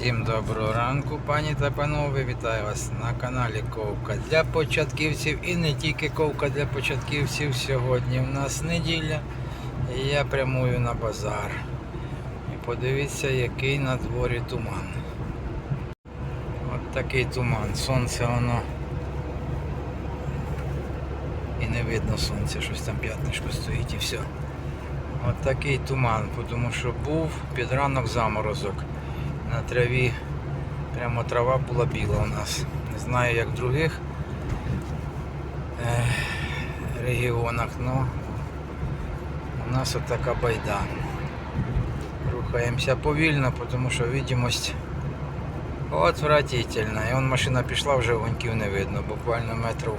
Всім доброго ранку, пані та панове. Вітаю вас на каналі Ковка для початківців і не тільки ковка для початківців. Сьогодні в нас неділя і я прямую на базар. І подивіться, який на дворі туман. От такий туман. Сонце воно. І не видно сонця, щось там п'ятнишко стоїть і все. От такий туман, тому що був під ранок заморозок на траві. Прямо трава була біла у нас. Не знаю як в других е, регіонах, але у нас от така байда. Рухаємося повільно, тому що видимость отвратительна. І он машина пішла, вже огоньків не видно, буквально метрів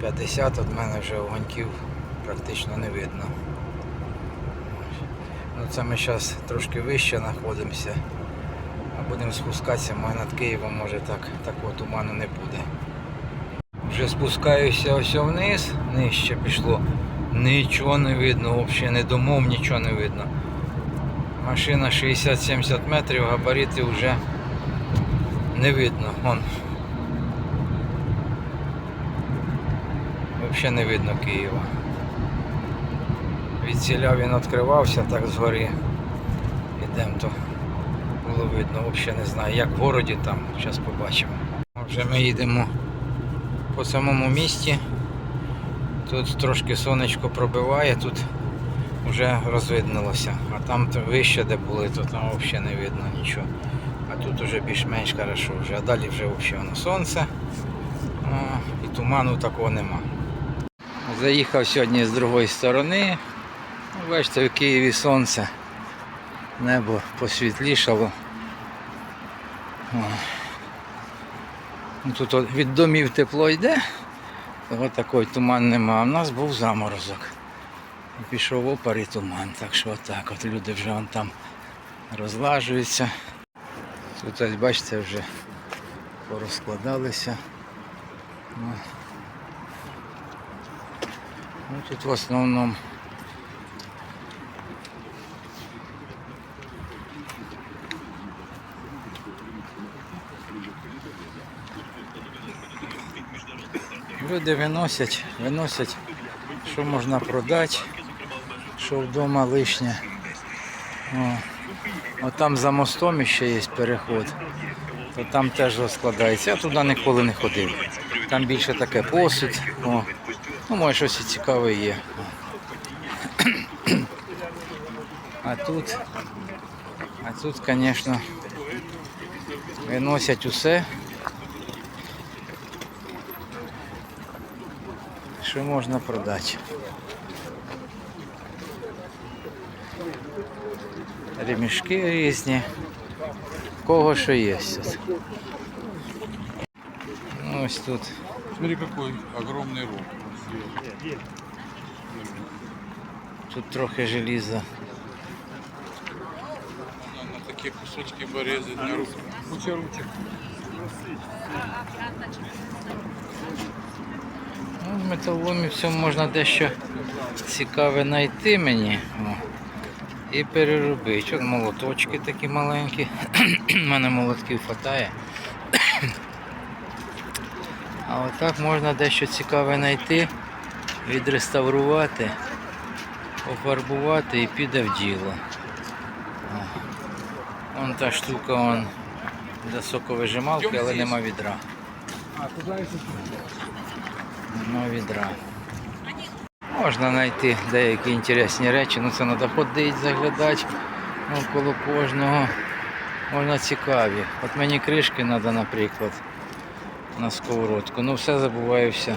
50 від мене вже огоньків практично не видно. Це ми зараз трошки вище знаходимося. А будемо спускатися, може над Києвом може так, такого туману не буде. Вже спускаюся ось вниз, нижче пішло. Нічого не видно, взагалі не домов, нічого не видно. Машина 60-70 метрів, габарити вже не видно. Вон. Взагалі не видно Києва. Від він відкривався так згори. Ідемо то було видно, взагалі не знаю, як в городі там, зараз побачимо. Вже ми їдемо по самому місті. Тут трошки сонечко пробиває, тут вже розвиднилося. А там вище де були, то там взагалі не видно нічого. А тут вже більш-менш хорошо вже. А далі вже взагалі воно сонце. І туману такого нема. Заїхав сьогодні з другої сторони. Бачите, в Києві сонце. Небо посвітлішало. Ну, Тут від домів тепло йде, ось такий туман нема. В нас був заморозок. Пішов опар і туман. Так що отак от люди вже вон там розлажуються. Тут бачите вже порозкладалися. Ну, тут в основному люди виносять, виносять, що можна продати, що вдома лишнє. О. Там за мостом ще є переход, то там теж розкладається. Я туди ніколи не ходив. Там більше таке посуд. О. Ну, може щось і цікаве є. А тут, а тут, звісно, виносять усе. Що можна продати. Ремішки різні. В Кого що є тут. Ну, Ось тут. Смотри, какой огромный рог. Тут трохи желіза. На, на такие кусочки порезать на руку. Куча ручек. Ну, в металоломі в цьому можна дещо цікаве знайти мені. І переробити. От молоточки такі маленькі. У мене молотків вистачає. А отак можна дещо цікаве знайти, відреставрувати, пофарбувати і піде в діло. Вон та штука вон, для соковижималки, але нема відра. Нема відра. Можна знайти деякі інтересні речі, ну це треба ходити, заглядати ну, коло кожного. Можна цікаві. От мені кришки треба, наприклад, на сковородку. Ну все забуваюся.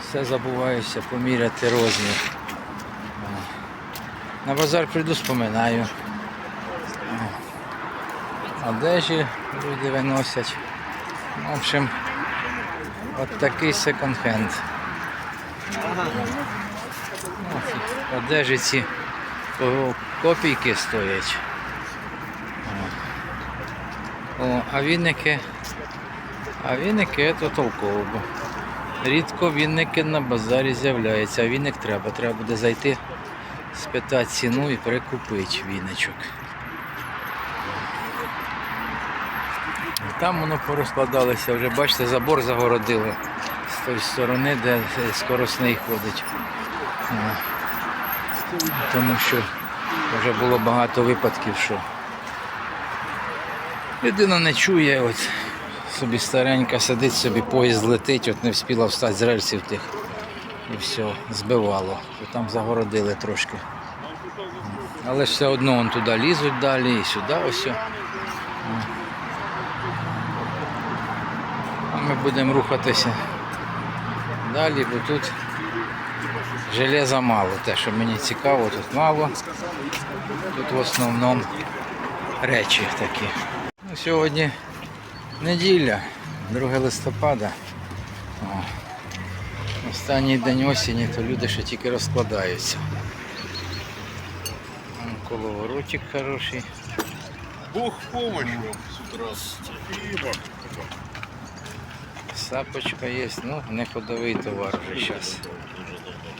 Все забуваюся поміряти розмір. На базар прийду, споминаю. Одежі люди виносять. В общем, от такий секонд-хенд. Одежі ці копійки стоять. О, а вінники, а вінники то толково. Рідко вінники на базарі з'являються, а вінник треба. Треба буде зайти спитати ціну і прикупити віночок. Там воно порозкладалося, вже бачите, забор загородили з тої сторони, де скоросний ходить. Тому що вже було багато випадків, що людина не чує, от собі старенька сидить, собі поїзд летить, от не встигла встати з рельсів тих. І все, збивало. Там загородили трошки. Але все одно вон туди лізуть далі і сюди ось. о. А ми будемо рухатися далі, бо тут железа мало. Те, що мені цікаво, тут мало. Тут в основному речі такі. Ну, сьогодні неділя, 2 листопада. О, останній день осені, то люди ще тільки розкладаються. Коловоротик хороший. Бог помощь вам с утра. Сапочка є, ну не ходовий товар вже зараз.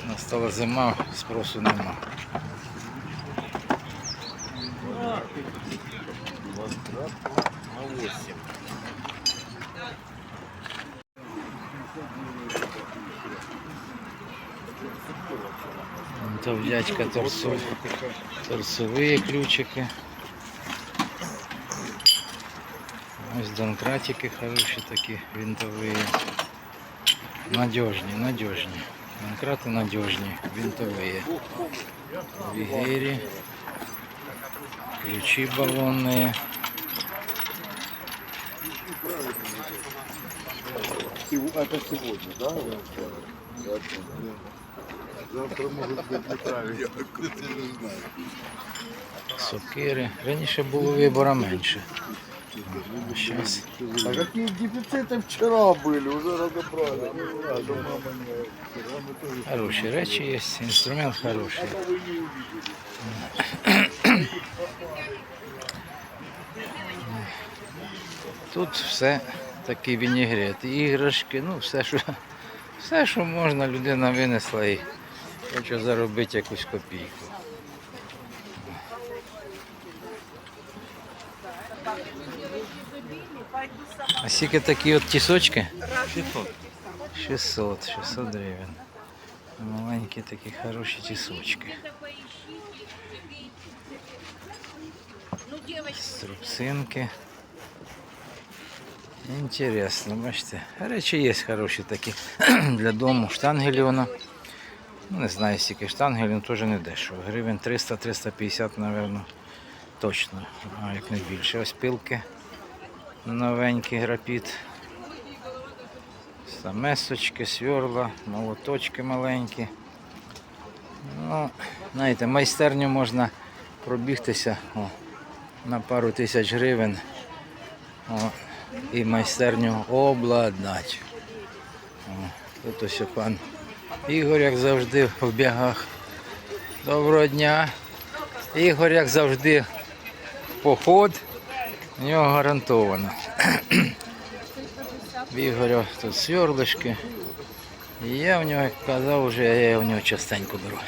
Настала зима, спросу нема. На 8. Вон дядька торцевые ключики. Ось донкратики хороші такі винтовые. Надежні, надежні. Донкрати надежні, винтовые. Вигери. Ключи баллонные. Это сегодня, да? Завтра может быть неправильно. Я не знаю. Сокири. Раніше було вибору менше. А зараз А какие дефициты вчера были, уже разобрали. Не знаю, до мама не... Мама тоже хороші речі є, інструмент хороший. вы не увидели. Тут все такі вінігрет, іграшки, ну все, що, все, що можна, людина винесла і хоче заробити якусь копійку. А скільки такі от тісочки? 600. 600, 600 гривень. Маленькі такі хороші тісочки. Струбцинки. Інтересно, бачите. Речі є хороші такі для дому. Штангелі воно. Ну, не знаю, скільки штангелів, ну теж не дешево. Гривень 300-350, напевно, точно. Як не більше. Ось пилки новенькі графіт. Самесочки, сверла, молоточки маленькі. Ну, знаєте, майстерню можна пробігтися о, на пару тисяч гривень. О, і майстерню обладнати. Тут ось пан Ігор, як завжди, в бігах. Доброго дня. Ігор, як завжди, поход. У нього гарантовано. В тут сверлишки. І я в нього, як казав, вже я в нього частенько беру.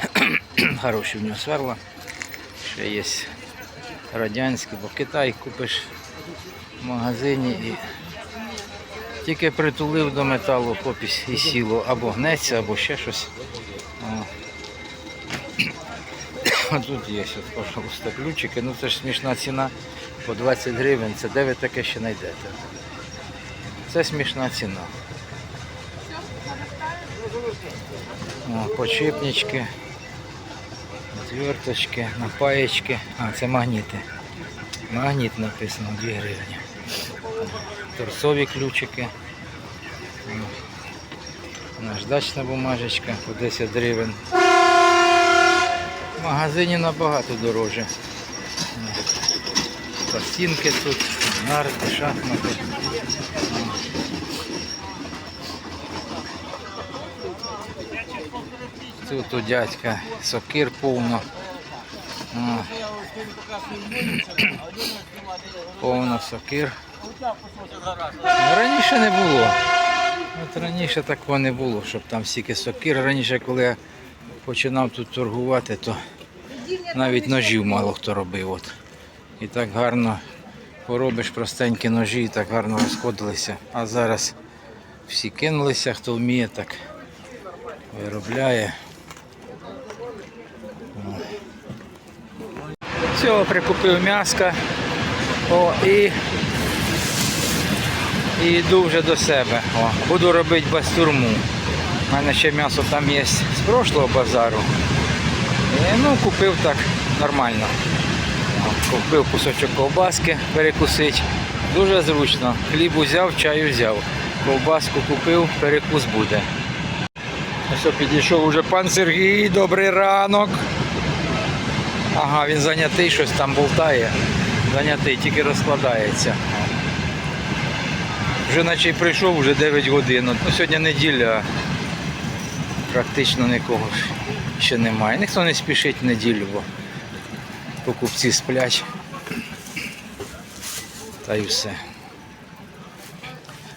Хороші в нього сверла. Ще є радянські, бо Китай купиш в магазині і тільки притулив до металу хопісь і сіло або гнеться, або ще щось. А тут є, пожалуйста, ключики. Ну це ж смішна ціна по 20 гривень. Це де ви таке ще знайдете? Це смішна ціна. О, почипнички, отверточки, напаєчки. А, це магніти. Магніт написано 2 гривні. Торцові ключики. Наждачна бумажечка по 10 гривень. Магазині набагато дороже. Пластинки тут, нарти, шахмати. Тут у дядька сокир повно. Повно сокир. Раніше не було. От раніше такого не було, щоб там стільки сокир. Раніше, коли я починав тут торгувати, то навіть ножів мало хто робив. От. І так гарно поробиш простенькі ножі і так гарно розходилися. А зараз всі кинулися, хто вміє, так виробляє. О. Все, прикупив м'яска. О, і, і йду вже до себе. О, буду робити бастурму. У мене ще м'ясо там є з прошлого базару. І, ну, купив так нормально. Купив кусочок ковбаски перекусити. Дуже зручно. Хліб взяв, чаю взяв. Ковбаску купив, перекус буде. Ось підійшов уже пан Сергій, добрий ранок. Ага, він зайнятий, щось там болтає. Зайнятий, тільки розкладається. Вже наче й прийшов, вже 9 годин. Ну, сьогодні неділя, практично нікого ще немає. Ніхто не спішить в неділю, бо покупці сплять. Та й все.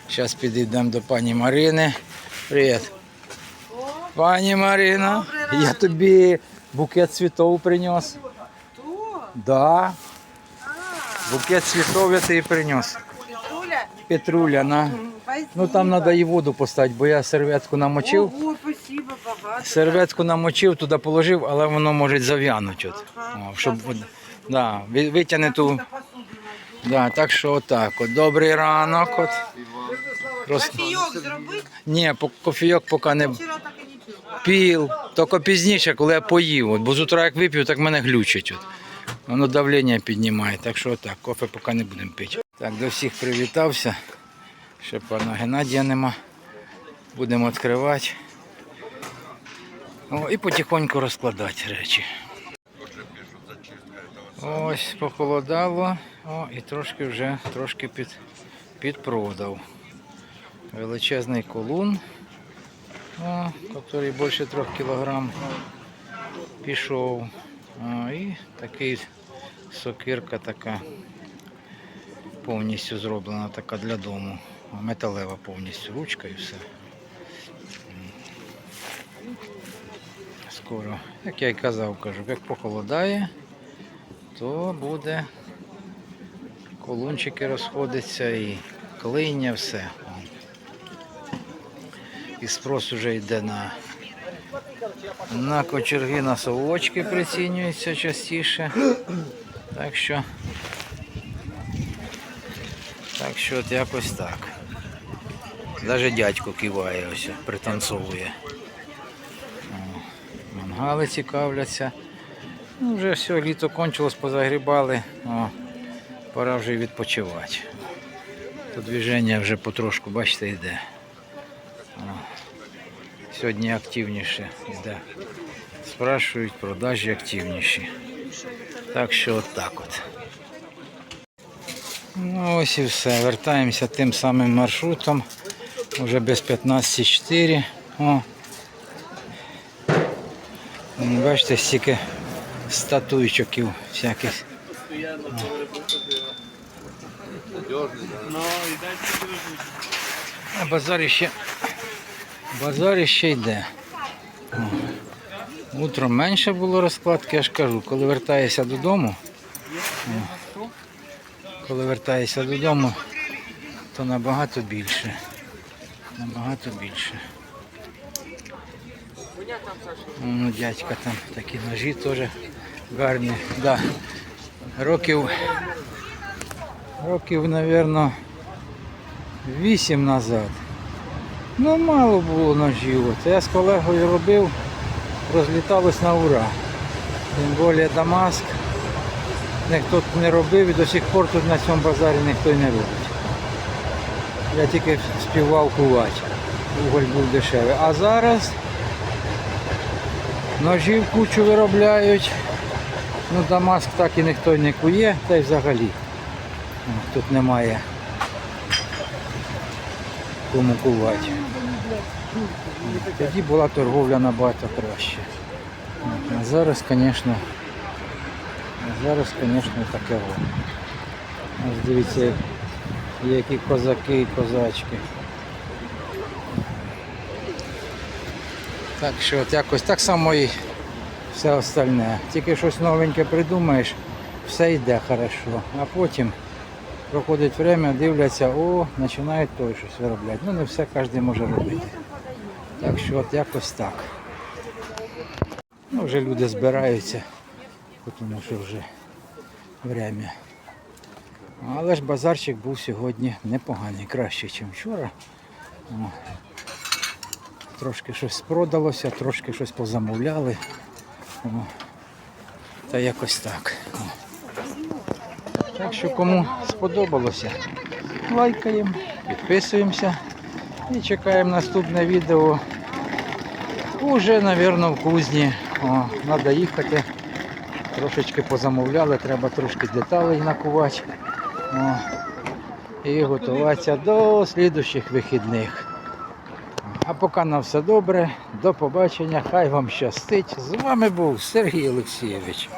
Зараз підійдемо до пані Марини. Привіт. Пані Марина, я тобі букет цвітов принес. Да. Букет цветов я тобі принес. Петруля, на. Ну там треба і воду поставити, бо я серветку намочив. Ого. Серветку намочив, туди положив, але воно може зав'янути. От. Ага. О, щоб да, ви- витягне ту. Да, так що отак. От. Добрий ранок. От. Роз... Кофійок зробити? Ні, по- кофійок поки не Вчора так і не пив. пів, тільки пізніше, коли я поїв. От, бо з утра як вип'ю, так мене глючить. От. Воно давлення піднімає. Так що так, кофе поки не будемо пити. Так, до всіх привітався. Ще пана Геннадія нема. Будемо відкривати. О, і потихоньку розкладати речі. Ось похолодало. О, і трошки вже трошки під, підпродав. Величезний колун. Який більше 3 кг пішов. О, і такий сокирка така повністю зроблена така для дому. Металева повністю ручка і все. Скоро, як я й казав, кажу, як похолодає, то буде колунчики розходяться і клиння, все. І спрос вже йде на, на кочерги, на совочки прицінюються частіше. Так що, так що от якось так. Навіть дядько киває, ось пританцовує. О, Мангали цікавляться. Ну, вже все, літо кончилось, позагрібали. О, пора вже відпочивати. То движення вже потрошку, бачите, йде. Сьогодні активніше йде. Спрашують, продажі активніші. Так що от так от. Ну ось і все. Вертаємося тим самим маршрутом. Уже без 15.4. Бачите, стільки статуйчиків всяких. А базар ще, базар ще йде. Утром менше було розкладки, я ж кажу, коли вертаєшся додому, коли вертаєшся додому, то набагато більше. Набагато більше. Ну, дядька там такі ножі теж гарні. Да. Років, років, мабуть, вісім назад. Ну, мало було ножів. От я з колегою робив, розліталось на ура. Тим більше Дамаск. Ніхто тут не робив і до сих пор тут на цьому базарі ніхто й не робить. Я тільки співав кувати. Уголь був дешевий. А зараз ножів кучу виробляють. Ну, Дамаск так і ніхто не кує, та й взагалі. Тут немає кому кувати. Тоді була торговля набагато краще. А зараз, звісно, зараз, звісно, таке. Ось дивіться, які козаки і козачки. Так що от якось так само і все остальне. Тільки щось новеньке придумаєш, все йде хорошо. А потім проходить время, дивляться, о, починають той щось виробляти. Ну не все кожен може робити. Так що от якось так. Ну, вже люди збираються, тому що вже время. Але ж базарчик був сьогодні непоганий, краще, ніж вчора. Трошки щось продалося, трошки щось позамовляли. О. Та якось так. О. Так що кому сподобалося, лайкаємо, підписуємося і чекаємо наступне відео. Уже, мабуть, в кузні. О, треба їхати. Трошечки позамовляли, треба трошки деталей накувати. О, і готуватися до слідуючих вихідних. А поки на все добре, до побачення, хай вам щастить. З вами був Сергій Олексійович.